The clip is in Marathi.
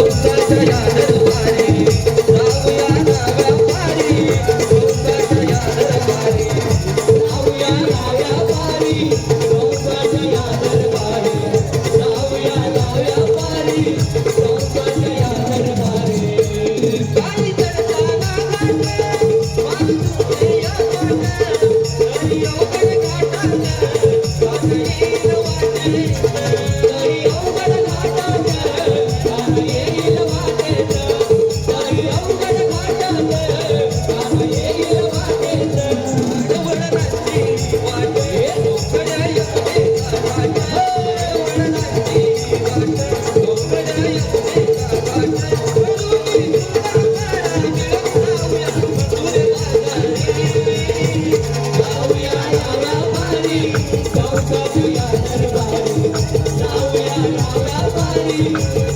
लोग जाऊया जाऊया पारी.